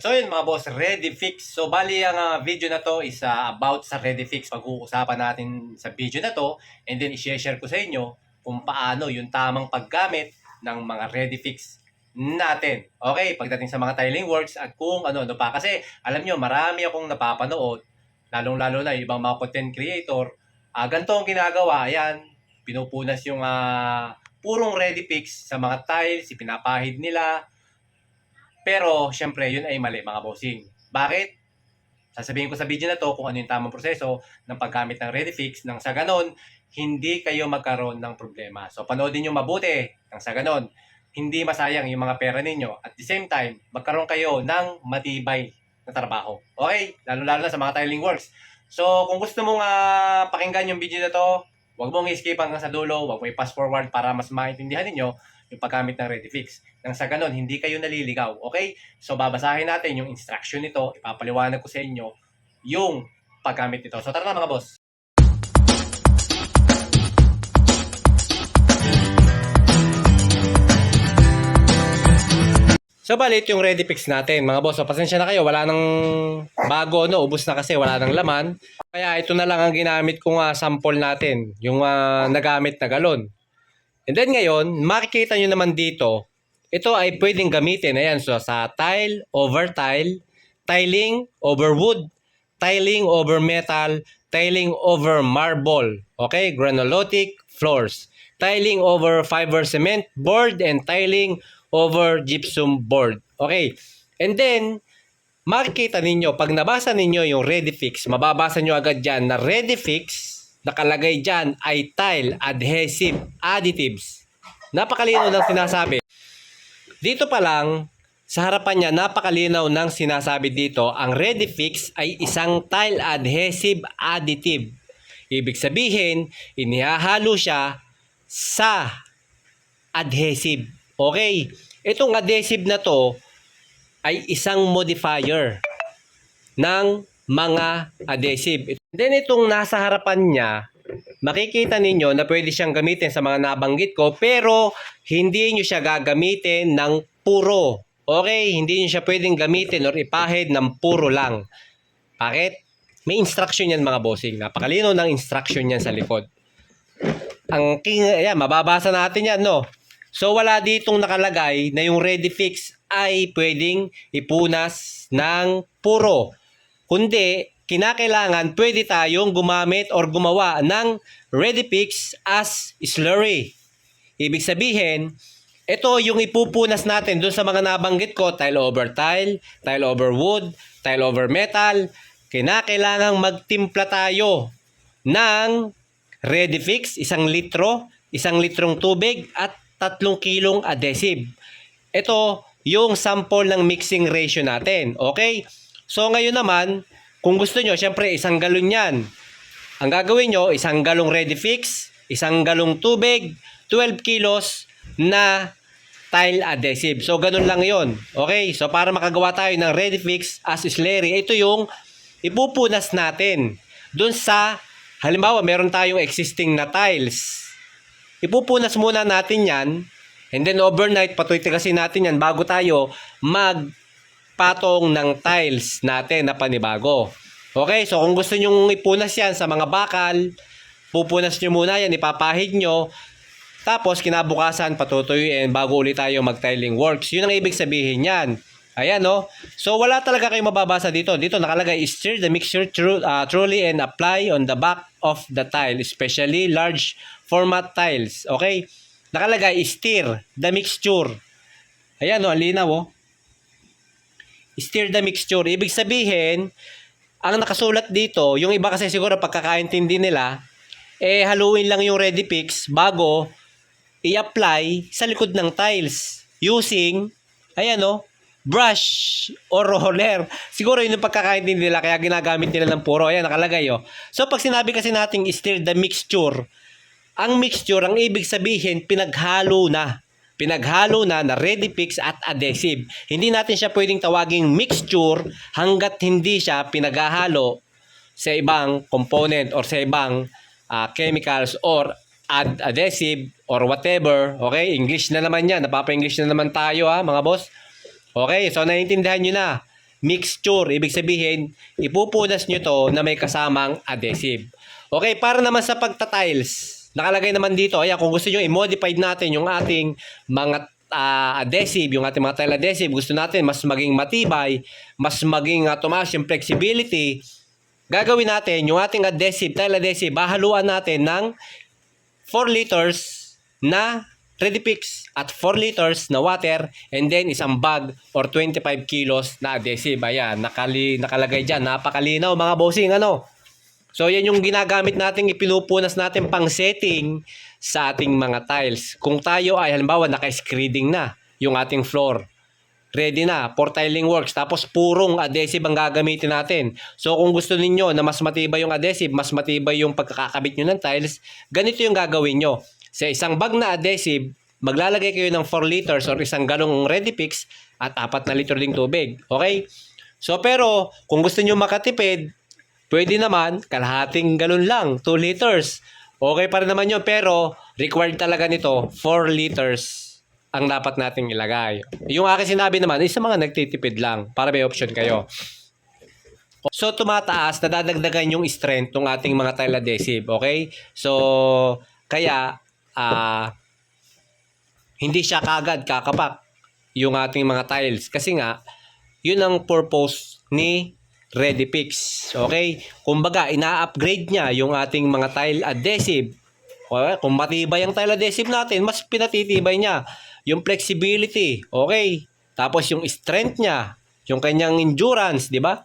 So yun mga boss, Ready Fix. So bali ang ah, video na to is ah, about sa Ready Fix. Pag-uusapan natin sa video na to and then i-share ko sa inyo kung paano yung tamang paggamit ng mga Ready Fix natin. Okay, pagdating sa mga tiling works at kung ano, ano pa. Kasi alam nyo, marami akong napapanood, lalong-lalo na yung ibang mga content creator. Ah, ganito ang ginagawa, ayan, pinupunas yung ah, purong Ready Fix sa mga tiles, ipinapahid nila, pero, syempre, yun ay mali mga bossing. Bakit? Sasabihin ko sa video na to kung ano yung tamang proseso ng paggamit ng ReadyFix nang sa ganon, hindi kayo magkaroon ng problema. So, panoodin nyo mabuti nang sa ganon, hindi masayang yung mga pera ninyo. At the same time, magkaroon kayo ng matibay na trabaho. Okay? Lalo-lalo na sa mga tiling works. So, kung gusto mong ah, pakinggan yung video na to, huwag mong i-skip hanggang sa dulo, huwag mo i-pass forward para mas maintindihan ninyo yung paggamit ng ReadyFix. Nang sa ganon, hindi kayo naliligaw. Okay? So, babasahin natin yung instruction nito. Ipapaliwanag ko sa inyo yung paggamit nito. So, tara na mga boss. So, balit yung ReadyFix natin. Mga boss, so, pasensya na kayo. Wala nang bago, no? Ubus na kasi. Wala nang laman. Kaya ito na lang ang ginamit kong ah, sample natin. Yung ah, nagamit na galon. And then ngayon, makikita nyo naman dito, ito ay pwedeng gamitin. Ayan, so sa tile over tile, tiling over wood, tiling over metal, tiling over marble, okay, granulotic floors, tiling over fiber cement board, and tiling over gypsum board. Okay, and then, makikita ninyo, pag nabasa ninyo yung ready fix, mababasa nyo agad dyan na ready fix, nakalagay dyan ay tile adhesive additives. Napakalinaw ng sinasabi. Dito pa lang, sa harapan niya, napakalinaw ng sinasabi dito, ang Ready Fix ay isang tile adhesive additive. Ibig sabihin, inihahalo siya sa adhesive. Okay, itong adhesive na to ay isang modifier ng mga adhesive. Then itong nasa harapan niya, makikita ninyo na pwede siyang gamitin sa mga nabanggit ko pero hindi nyo siya gagamitin ng puro. Okay, hindi nyo siya pwedeng gamitin or ipahid ng puro lang. Bakit? May instruction yan mga bossing. Napakalino ng instruction yan sa likod. Ang king, ayan, mababasa natin yan, no? So, wala ditong nakalagay na yung ready fix ay pwedeng ipunas ng puro. Kundi, kinakailangan pwede tayong gumamit or gumawa ng ready fix as slurry. Ibig sabihin, ito yung ipupunas natin dun sa mga nabanggit ko, tile over tile, tile over wood, tile over metal. Kinakailangang magtimpla tayo ng ready fix, isang litro, isang litrong tubig at tatlong kilong adhesive. Ito yung sample ng mixing ratio natin. Okay? So ngayon naman, kung gusto nyo, syempre isang galon yan. Ang gagawin nyo, isang galong ready fix, isang galong tubig, 12 kilos na tile adhesive. So, ganun lang yon Okay? So, para makagawa tayo ng ready fix as slurry, ito yung ipupunas natin. Doon sa, halimbawa, meron tayong existing na tiles. Ipupunas muna natin yan, and then overnight, patuytigasin natin yan bago tayo mag patong ng tiles natin na panibago. Okay, so kung gusto nyong ipunas yan sa mga bakal, pupunas nyo muna yan, ipapahid nyo, tapos kinabukasan patutuyuin bago ulit tayo mag-tiling works. Yun ang ibig sabihin yan. Ayan no. So wala talaga kayong mababasa dito. Dito nakalagay stir the mixture tru- uh, truly and apply on the back of the tile, especially large format tiles. Okay? Nakalagay stir the mixture. Ayan no, ang linaw oh stir the mixture. Ibig sabihin, ang nakasulat dito, yung iba kasi siguro pagkakaintindi nila, eh haluin lang yung ready fix bago i-apply sa likod ng tiles using, ayan o, brush or roller. Siguro yun yung pagkakaintindi nila kaya ginagamit nila ng puro. Ayan, nakalagay o. So pag sinabi kasi nating stir the mixture, ang mixture, ang ibig sabihin, pinaghalo na pinaghalo na na ready fix at adhesive. Hindi natin siya pwedeng tawaging mixture hanggat hindi siya pinaghalo sa ibang component or sa ibang ah, chemicals or ad adhesive or whatever. Okay? English na naman yan. Napapa-English na naman tayo ha, mga boss. Okay? So, naiintindihan nyo na. mixture. Ibig sabihin, ipupunas nyo to na may kasamang adhesive. Okay, para naman sa pagta-tiles, nakalagay naman dito, ayan, kung gusto nyo i-modify natin yung ating mga ah, adhesive, yung ating mga tile adhesive, gusto natin mas maging matibay, mas maging uh, tumaas yung flexibility, gagawin natin yung ating adhesive, tile adhesive, bahaluan natin ng 4 liters na Ready Pix at 4 liters na water and then isang bag or 25 kilos na adhesive. Ayan, nakali, nakalagay dyan. Napakalinaw mga bossing. Ano? So yan yung ginagamit natin, ipinupunas natin pang setting sa ating mga tiles. Kung tayo ay halimbawa naka-screeding na yung ating floor, ready na for tiling works. Tapos purong adhesive ang gagamitin natin. So kung gusto ninyo na mas matibay yung adhesive, mas matibay yung pagkakakabit nyo ng tiles, ganito yung gagawin nyo. Sa isang bag na adhesive, maglalagay kayo ng 4 liters or isang galong ready pix at 4 na litro ding tubig. Okay? So pero kung gusto nyo makatipid, pwede naman kalahating galon lang, 2 liters. Okay pa rin naman yun, pero required talaga nito 4 liters ang dapat nating ilagay. Yung aking sinabi naman is sa mga nagtitipid lang para may option kayo. So tumataas, nadadagdagan yung strength ng ating mga tile adhesive, okay? So kaya ah hindi siya kagad kakapak yung ating mga tiles kasi nga yun ang purpose ni Ready Pix. Okay? Kumbaga, ina-upgrade niya yung ating mga tile adhesive. Okay? Kung matibay ang tile adhesive natin, mas pinatitibay niya. Yung flexibility, okay? Tapos yung strength niya, yung kanyang endurance, di ba?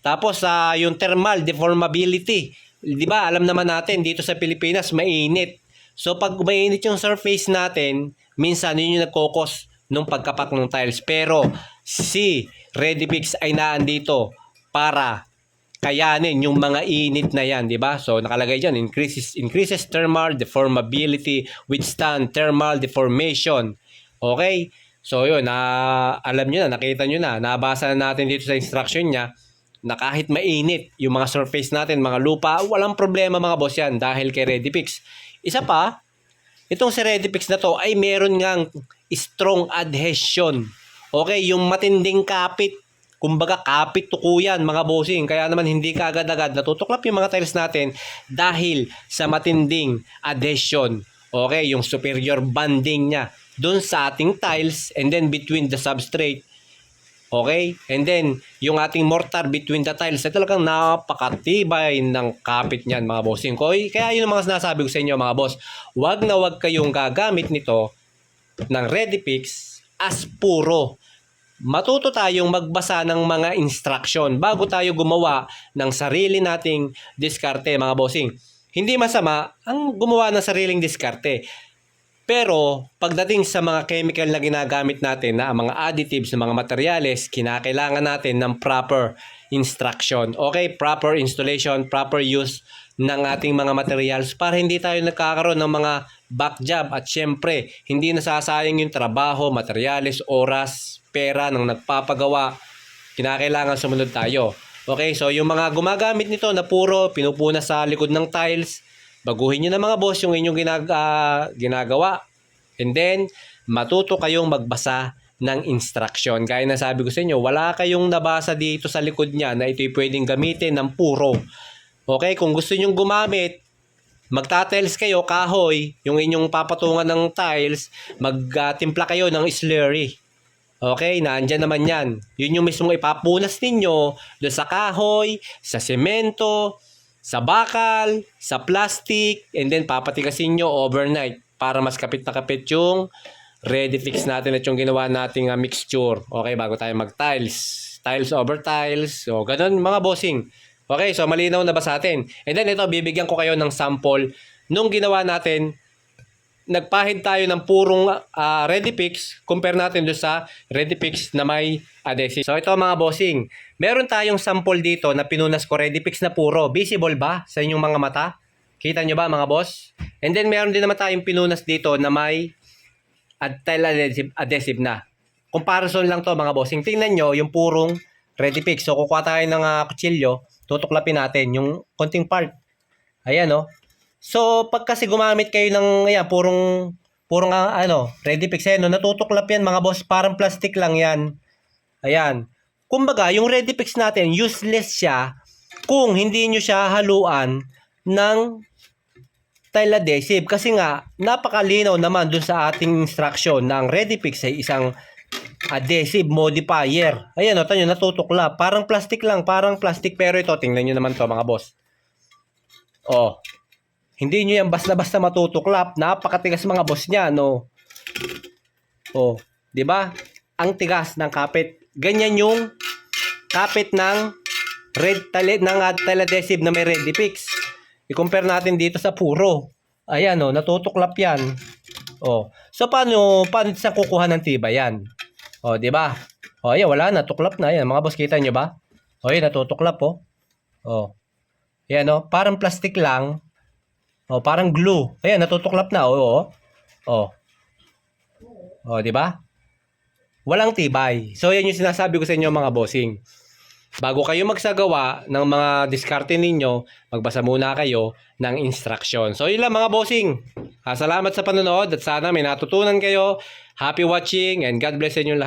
Tapos sa yung thermal deformability, 'di ba? Alam naman natin dito sa Pilipinas mainit. So pag mainit yung surface natin, minsan yun yung nagkokos nung pagkapak ng tiles. Pero si ReadyPix ay naandito para kayanin yung mga init na yan, di ba? So nakalagay diyan increases increases thermal deformability, withstand thermal deformation. Okay? So yun, na alam niyo na, nakita niyo na, nabasa na natin dito sa instruction niya na kahit mainit yung mga surface natin, mga lupa, walang problema mga boss yan dahil kay ReadyPix. Isa pa, itong si ReadyPix na to ay meron ngang strong adhesion. Okay, yung matinding kapit. Kumbaga kapit tuko yan mga bossing. Kaya naman hindi ka agad-agad natutuklap yung mga tiles natin dahil sa matinding adhesion. Okay, yung superior banding niya doon sa ating tiles and then between the substrate Okay? And then, yung ating mortar between the tiles ay talagang napakatibay ng kapit niyan mga bossing ko. Kaya yun ang mga sinasabi ko sa inyo mga boss. Huwag na huwag kayong gagamit nito ng ReadyPix as puro. Matuto tayong magbasa ng mga instruction bago tayo gumawa ng sarili nating diskarte mga bossing. Hindi masama ang gumawa ng sariling diskarte. Pero pagdating sa mga chemical na ginagamit natin na mga additives, mga materyales, kinakailangan natin ng proper instruction. Okay, proper installation, proper use ng ating mga materials para hindi tayo nagkakaroon ng mga back job at syempre hindi nasasayang yung trabaho, materyales, oras, pera ng nagpapagawa. Kinakailangan sumunod tayo. Okay, so yung mga gumagamit nito na puro pinupuna sa likod ng tiles, baguhin nyo na mga boss yung inyong ginag- ah, ginagawa. And then, matuto kayong magbasa ng instruction. Gaya na sabi ko sa inyo, wala kayong nabasa dito sa likod niya na ito'y pwedeng gamitin ng puro. Okay, kung gusto nyong gumamit, magta-tiles kayo, kahoy, yung inyong papatungan ng tiles, magtimpla kayo ng slurry. Okay, naandyan naman yan. Yun yung mismong ipapunas ninyo doon sa kahoy, sa semento, sa bakal, sa plastic, and then papatigasin nyo overnight para mas kapit na kapit yung ready fix natin at yung ginawa nating uh, mixture. Okay, bago tayo mag-tiles. Tiles over tiles. So, ganun mga bossing. Okay, so malinaw na ba sa atin? And then ito, bibigyan ko kayo ng sample nung ginawa natin nagpahid tayo ng purong uh, ready pix compare natin do sa ready pix na may adhesive. So ito mga bossing, meron tayong sample dito na pinunas ko ready pix na puro. Visible ba sa inyong mga mata? Kita nyo ba mga boss? And then meron din naman tayong pinunas dito na may tile adhesive, adhesive na. Comparison lang to mga bossing. Tingnan nyo yung purong ready pix. So kukuha tayo ng uh, kutsilyo, tutuklapin natin yung konting part. Ayan oh. So, pag kasi gumamit kayo ng, ayan, purong, purong, uh, ano, ready pix, ayan, no, natutuklap yan, mga boss, parang plastic lang yan. Ayan. kumbaga, yung Redifix natin, useless siya kung hindi nyo siya haluan ng tile adhesive. Kasi nga, napakalinaw naman dun sa ating instruction ng Redifix ay isang adhesive modifier. Ayan, o, tanyo, natutukla. Parang plastic lang, parang plastic. Pero ito, tingnan nyo naman to mga boss. Oh, hindi nyo yan basta-basta matutuklap. Napakatigas mga boss niya, no? Oh, di ba? Ang tigas ng kapit. Ganyan yung kapit ng red tali ng uh, adhesive na may Redifix. I-compare natin dito sa puro. Ayan, oh, natutuklap yan. Oh. So paano paano sa kukuha ng tiba yan? Oh, di ba? Oh, ayan, wala na, tuklap na yan. Mga boss, kita nyo ba? Oh, yan, natutuklap, oh. Oh. Yan, oh, parang plastic lang. Oh, parang glue. Ayan, natutuklap na, oh. Oh, oh. oh di ba? Walang tibay. So, yan yung sinasabi ko sa inyo mga bossing. Bago kayo magsagawa ng mga diskarte ninyo, magbasa muna kayo ng instruction. So, yun lang mga bossing. Ah, salamat sa panonood at sana may natutunan kayo. Happy watching and God bless inyo lahat.